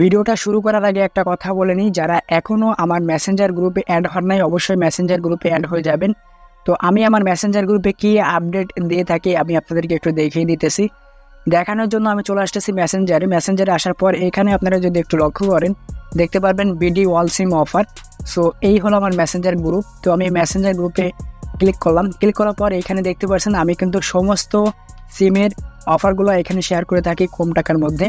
ভিডিওটা শুরু করার আগে একটা কথা বলে নিই, যারা এখনও আমার মেসেঞ্জার গ্রুপে অ্যাড হন নাই, অবশ্যই মেসেঞ্জার গ্রুপে অ্যাড হয়ে যাবেন। তো আমি আমার মেসেঞ্জার গ্রুপে কি আপডেট দিয়ে থাকি আমি আপনাদেরকে একটু দেখিয়ে দিতেছি। দেখানোর জন্য আমি চলে আসতেছি মেসেঞ্জারে মেসেঞ্জারে আসার পর এখানে আপনারা যদি একটু লক্ষ্য করেন, দেখতে পারবেন BD all sim offer so এই হলো আমার মেসেঞ্জার গ্রুপ তো আমি মেসেঞ্জার গ্রুপে ক্লিক করলাম। ক্লিক করার পর এখানে দেখতে পাচ্ছেন আমি কিন্তু সমস্ত সিমের অফারগুলো এখানে শেয়ার করে থাকি কম টাকার মধ্যে।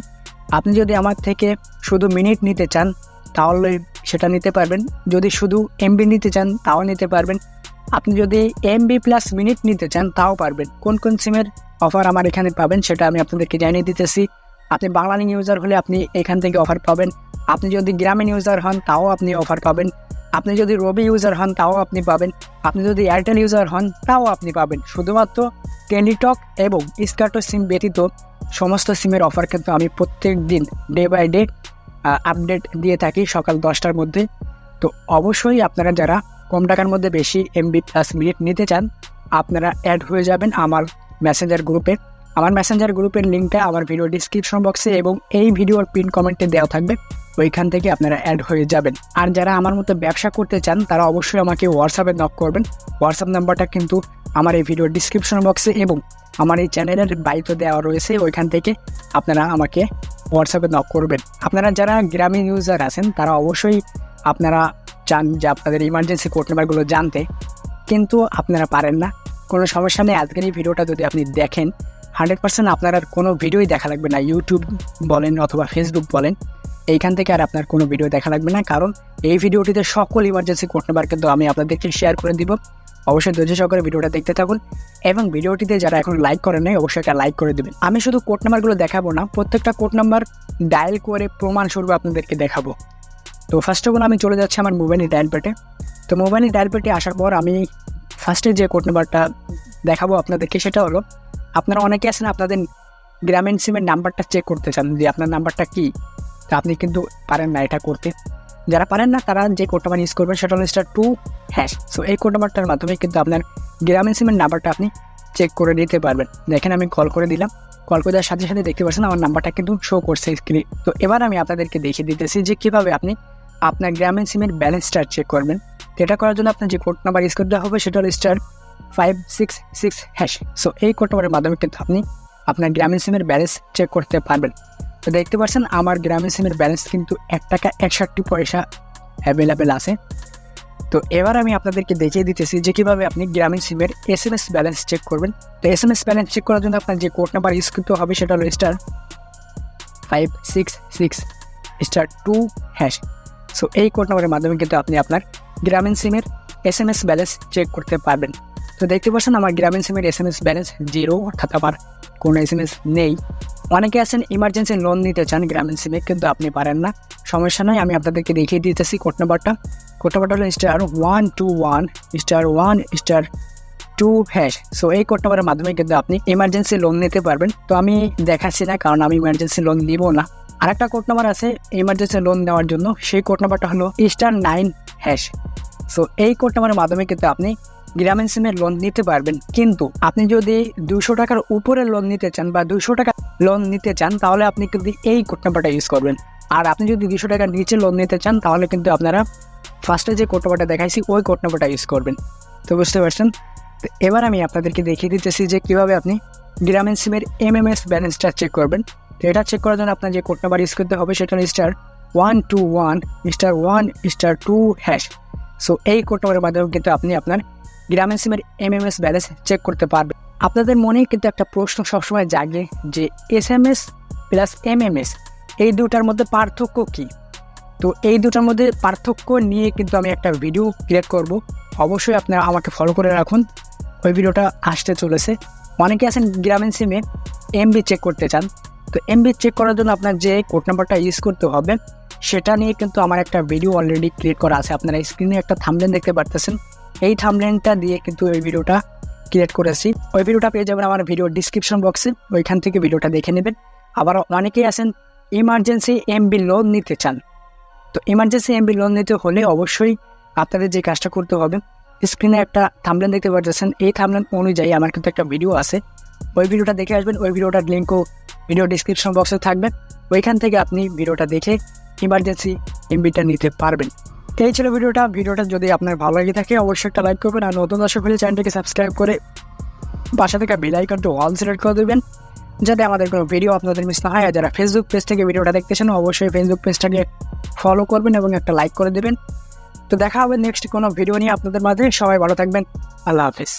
আপনি যদি আমার থেকে শুধু মিনিট নিতে চান, তাহলে সেটা নিতে পারবেন। যদি শুধু এমবি নিতে চান, তাও নিতে পারবেন। আপনি যদি এমবি প্লাস মিনিট নিতে চান, তাও পারবেন। কোন কোন সিমের অফার আমার এখানে পাবেন, সেটা আমি আপনাদেরকে জানিয়ে দিতেছি। আপনি বাংলালিং ইউজার হলে আপনি এখান থেকে অফার পাবেন। আপনি যদি গ্রামীণ ইউজার হন, তাও আপনি অফার পাবেন। আপনি যদি রবি ইউজার হন, তাও আপনি পাবেন। আপনি যদি এয়ারটেল ইউজার হন, তাও আপনি পাবেন। শুধুমাত্র টেলিটক এবং স্কার্টো সিম ব্যতীত সমস্ত সিমের অফার কিন্তু আমি প্রত্যেক দিন ডে বাই ডে আপডেট দিয়ে থাকি সকাল দশটার মধ্যে। তো অবশ্যই আপনারা যারা কম টাকার মধ্যে বেশি এমবি প্লাস মিনিট নিতে চান, আপনারা অ্যাড হয়ে যাবেন আমার মেসেঞ্জার গ্রুপে আমার মেসেঞ্জার গ্রুপের লিঙ্কটা আমার ভিডিও ডিসক্রিপশন বক্সে এবং এই ভিডিওর পিন কমেন্টে দেওয়া থাকবে। ওইখান থেকে আপনারা অ্যাড হয়ে যাবেন। আর যারা আমার মতো ব্যবসা করতে চান, তারা অবশ্যই আমাকে হোয়াটসঅ্যাপে নক করবেন। হোয়াটসঅ্যাপ নাম্বারটা কিন্তু আমার এই ভিডিওর ডিসক্রিপশন বক্সে এবং আমার এই চ্যানেলের বাইতো দেওয়া রয়েছে, ওইখান থেকে আপনারা আমাকে হোয়াটসঅ্যাপে নক করবেন। আপনারা যারা গ্রামীণ ইউজার আছেন, তারা অবশ্যই আপনারা চান যে আপনাদের ইমার্জেন্সি কোড নাম্বারগুলো জানতে, কিন্তু আপনারা পারেন না। কোনো সমস্যা নেই, আজকের এই ভিডিওটা যদি আপনি দেখেন হান্ড্রেড পার্সেন্ট আপনার আর কোনো ভিডিওই দেখা লাগবে না। ইউটিউব বলেন অথবা ফেসবুক বলেন, এইখান থেকে আর আপনার কোনো ভিডিও দেখা লাগবে না। কারণ এই ভিডিওটিতে সকল ইমার্জেন্সি কোড নাম্বার কিন্তু আমি আপনাদেরকে শেয়ার করে দিব। অবশ্যই ধৈর্য সহকারে ভিডিওটা দেখতে থাকুন এবং ভিডিওটিতে যারা এখন লাইক করেন নাই, অবশ্যই একটা লাইক করে দেবেন। আমি শুধু কোড নাম্বারগুলো দেখাবো না, প্রত্যেকটা কোড নাম্বার ডায়াল করে প্রমাণস্বরূপ আপনাদেরকে দেখাবো। তো ফার্স্ট অফ অল আমি চলে যাচ্ছি আমার মোবাইলের ডায়াল তো মোবাইলের ডায়াল আসার পর আমি ফার্স্টে যে কোড নাম্বারটা দেখাবো আপনাদেরকে সেটা হলো, আপনারা অনেকে আছেন আপনাদের গ্রামীণ সিমের নাম্বারটা চেক করতে চান যে আপনার নাম্বারটা কী? তা আপনি কিন্তু পারেন না এটা করতে। যারা পারেন না, তারা যে কোড নাম্বার ইউজ করবেন, সেটা হলো স্টার টু হ্যাশ সো এই কোড নাম্বারটার মাধ্যমে কিন্তু আপনার গ্রামীণ সিমের নাম্বারটা আপনি চেক করে নিতে পারবেন। দেখেন আমি কল করে দিলাম। কল করে দেওয়ার সাথে সাথে দেখতে পাচ্ছেন আমার নাম্বারটা কিন্তু শো করছে স্ক্রিনে তো এবার আমি আপনাদেরকে দেখিয়ে দিতেছি যে কীভাবে আপনি আপনার গ্রামীণ সিমের ব্যালেন্সটা চেক করবেন। এটা করার জন্য আপনার যে কোড নাম্বার ইউজ করতে হবে, সেটা হলো star five six six hash so এই কোড নাম্বারের মাধ্যমে কিন্তু আপনি আপনার গ্রামীণ সিমের ব্যালেন্স চেক করতে পারবেন। তো দেখতে পাচ্ছেন, আমার গ্রামীণ সিমের ব্যালেন্স কিন্তু এক টাকা একষট্টি পয়সা অ্যাভেলেবেল আছে। তো এবার আমি আপনাদেরকে দেখিয়ে দিতেছি যে কীভাবে আপনি গ্রামীণ সিমের S M S balance check করবেন। তো S M S balance check করার জন্য আপনার যে কোড নাম্বার ইউজ করতে হবে সেটা হলো star five six six star two hash so এই কোড নাম্বারের মাধ্যমে কিন্তু আপনি আপনার গ্রামীণ সিমের S M S balance check করতে পারবেন। তো দেখতে পাচ্ছেন, আমার গ্রামীণ সিমের S M S balance zero অর্থাৎ আমার কোনো এস এম এস নেই। অনেকে আছেন ইমার্জেন্সি লোন নিতে চান গ্রামীণ সিমে কিন্তু আপনি পারেন না। সমস্যা নয় আমি আপনাদেরকে দেখিয়ে দিতেছি কোড নাম্বারটা কোড নাম্বারটা হলো star one two one star one star two hash so এই কোড নাম্বারের মাধ্যমে কিন্তু আপনি ইমার্জেন্সি লোন নিতে পারবেন। তো আমি দেখাচ্ছি না, কারণ আমি ইমার্জেন্সি লোন নিব না। আরেকটা কোড নাম্বার আছে ইমার্জেন্সি লোন নেওয়ার জন্য, সেই কোড নাম্বারটা হলো স্টার নাইন হ্যাশ সো এই কোড নাম্বারের মাধ্যমে কিন্তু আপনি গ্রামীণ সিমের লোন নিতে পারবেন। কিন্তু আপনি যদি দুশো টাকার উপরে লোন নিতে চান বা দুশো টাকা লোন নিতে চান, তাহলে আপনি কিন্তু এই কোড নাম্বারটা ইউজ করবেন। আর আপনি যদি দুশো টাকার নিচে লোন নিতে চান, তাহলে কিন্তু আপনারা ফার্স্টে যে কোড নাম্বারটা দেখাইছি, ওই কোড নাম্বারটা ইউজ করবেন। তো বুঝতে পারছেন? তো এবার আমি আপনাদেরকে দেখিয়ে দিতেছি যে কীভাবে আপনি গ্রামীণ সিমের এম এম এস ব্যালেন্সটা চেক করবেন। তো এটা চেক করার জন্য আপনার যে কোড নাম্বার ইউজ করতে হবে, সেটা star one two one star one star two hash so এই কোড নাম্বারের মাধ্যমে কিন্তু আপনি আপনার গ্রামীণ সিমের M M S balance check করতে পারবে। আপনাদের মনে কিন্তু একটা প্রশ্ন সবসময় জাগে যে S M S plus M M S এই দুটার মধ্যে পার্থক্য কী? তো এই দুটার মধ্যে পার্থক্য নিয়ে কিন্তু আমি একটা ভিডিও ক্রিয়েট করব। অবশ্যই আপনারা আমাকে ফলো করে রাখুন। ওই ভিডিওটা আসতে চলেছে। অনেকে আছেন গ্রামীণ সিমে এমবি চেক করতে চান। তো এমবি চেক করার জন্য আপনার যে কোড নাম্বারটা ইউজ করতে হবে, সেটা নিয়ে কিন্তু আমার একটা ভিডিও অলরেডি ক্রিয়েট করা আছে। আপনারা স্ক্রিনে একটা থামলেন দেখতে পারতেছেন। এই থামলেনটা দিয়ে কিন্তু ওই ভিডিওটা ক্রিয়েট করেছি। ওই ভিডিওটা পেয়ে যাবেন আমার ভিডিও ডিসক্রিপশন বক্সে ওইখান থেকে ভিডিওটা দেখে নেবেন। আবার অনেকেই আছেন ইমার্জেন্সি এমবি লোন নিতে চান। তো ইমার্জেন্সি এমবি লোন নিতে হলে অবশ্যই আপনাদের যে কাজটা করতে হবে স্ক্রিনে একটা থামলেন দেখতে পাচ্ছেন এই থামলেন অনুযায়ী আমার কিন্তু একটা ভিডিও আছে। ওই ভিডিওটা দেখে আসবেন। ওই ভিডিওটার লিঙ্কও ভিডিও ডিসক্রিপশন বক্সে থাকবে। ওইখান থেকে আপনি ভিডিওটা দেখে ইমার্জেন্সি এমবিটা নিতে পারবেন। এই ছিল ভিডিওটা। ভিডিওটা যদি আপনার ভালো লাগে থাকে, অবশ্যই একটা লাইক করবেন আর নতুন দর্শক হলে চ্যানেলটাকে সাবস্ক্রাইব করে পাশে থেকে বেল আইকনটা অল সিলেক্ট করে দেবেন, যাতে আমাদের কোনো ভিডিও আপনাদের মিস না হয়। আর যারা ফেসবুক পেজ থেকে ভিডিওটা দেখতেছেন, অবশ্যই ফেসবুক পেজটাকে ফলো করবেন এবং একটা লাইক করে দেবেন। তো দেখা হবে নেক্সট কোনো ভিডিও নিয়ে আপনাদের মাঝে। সবাই ভালো থাকবেন। আল্লাহ হাফিজ।